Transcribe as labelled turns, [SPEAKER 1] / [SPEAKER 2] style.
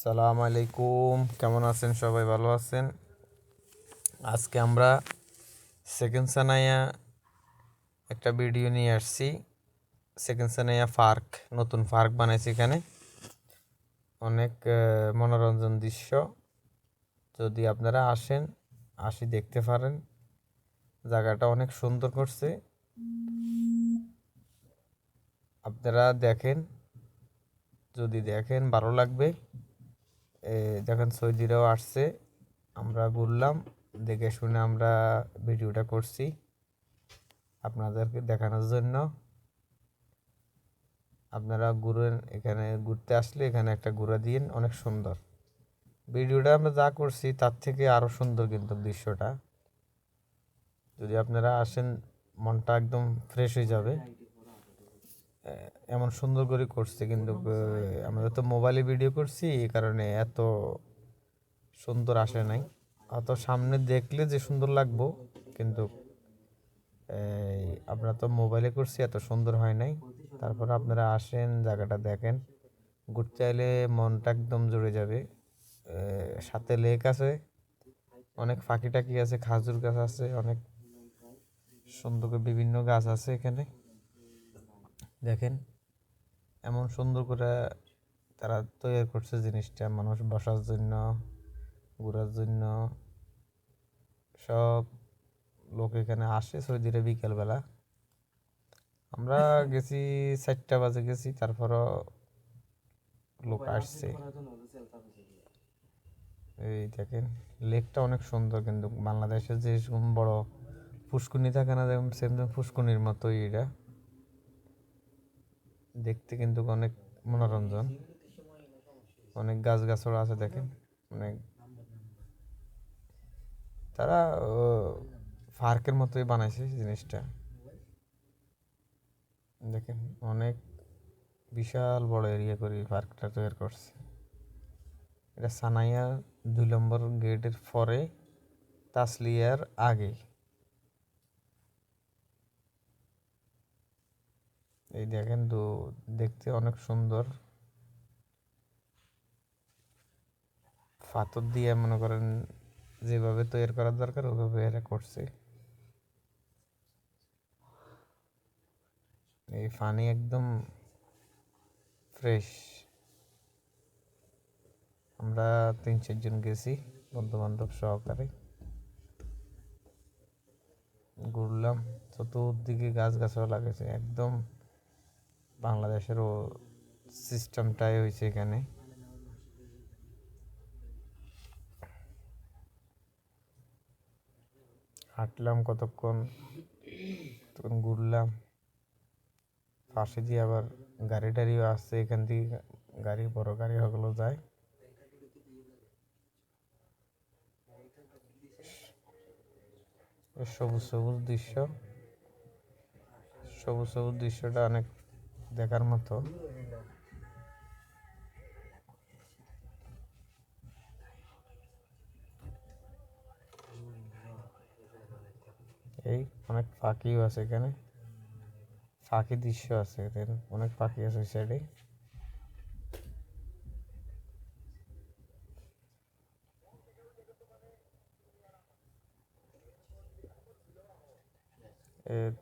[SPEAKER 1] সালাম আলাইকুম। কেমন আছেন? সবাই ভালো আছেন? আজকে আমরা সেকেন্ড সানাইয়া একটা ভিডিও নিয়ে আসছি। সেকেন্ড সানাইয়া পার্ক, নতুন পার্ক বানাইছি এখানে। অনেক মনোরঞ্জন দৃশ্য। যদি আপনারা আসেন, আসি দেখতে পারেন। জায়গাটা অনেক সুন্দর করছে। আপনারা দেখেন, যদি দেখেন ভালো লাগবে। দেখেন সৌদিরাও আসছে, আমরা ঘুরলাম দেখে শুনে আমরা ভিডিওটা করছি আপনাদেরকে দেখানোর জন্য। আপনারা ঘুরেন, এখানে ঘুরতে আসলে এখানে একটা ঘুরে দিন, অনেক সুন্দর। ভিডিওটা আমরা যা করছি, তার থেকে আরও সুন্দর কিন্তু দৃশ্যটা। যদি আপনারা আসেন, মনটা একদম ফ্রেশ হয়ে যাবে। এমন সুন্দর করে করছে কিন্তু আমরা তো মোবাইলে ভিডিও করছি এই কারণে এত সুন্দর আসে নাই। অত সামনে দেখলে যে সুন্দর লাগবো কিন্তু আমরা তো মোবাইলে করছি এত সুন্দর হয় নাই। তারপর আপনারা আসেন জায়গাটা দেখেন। ঘুরতে এলে মনটা একদম জুড়ে যাবে। সাথে লেক আছে অনেক ফাঁকি টাকি আছে খাজুর গাছ আছে অনেক সুন্দর করে বিভিন্ন গাছ আছে এখানে। দেখেন এমন সুন্দর করে তারা তৈরি করছে জিনিসটা মানুষ বসার জন্য ঘোরার জন্য। সব লোক এখানে আসে সৌদিরে বিকেলবেলা। আমরা গেছি চারটা বাজে গেছি তারপরও লোক আসছে। এই দেখেন লেকটা অনেক সুন্দর কিন্তু বাংলাদেশের যেরকম বড় পুষ্কুনি থাকে না যেমন সেম পুষ্কুনির মতোই এটা। দেখতে কিন্তু অনেক মনোরঞ্জন। অনেক গাছ গাছড়া আছে দেখেন। অনেক তারা পার্কের মতোই বানাইছে জিনিসটা। দেখেন, অনেক বিশাল বড় এরিয়া করে পার্কটা তৈরি করছে। এটা সানাইয়া দুই নম্বর গেটের পরে, তাসলিয়ার আগে। এই দেখেন তো, দেখতে অনেক সুন্দর। পাথর দিয়ে মনে করেন যেভাবে তৈরি করার দরকার ওইভাবে এরা করছে। এই পানি একদম ফ্রেশ আমরা তিন চারজন গেছি বন্ধু বান্ধব সহকারে। ঘুরলাম, চতুর্দিকে গাছ গাছও লাগেছে, একদম বাংলাদেশেরও সিস্টেমটাই হয়েছে এখানে। হাঁটলাম কতক্ষণ? তখন ঘুরলাম। পাশে দিয়ে আবার গাড়ি টাড়িও আসছে, এখান থেকে গাড়ি, বড় গাড়ি ওগুলো যায়। সবুজ সবুজ দৃশ্য। সবুজ সবুজ দৃশ্যটা অনেক দেখার মতো। এই অনেক পাখিও আছে এখানে। পাখি দৃশ্য আছে এদের অনেক পাখি আছে সাইডে এর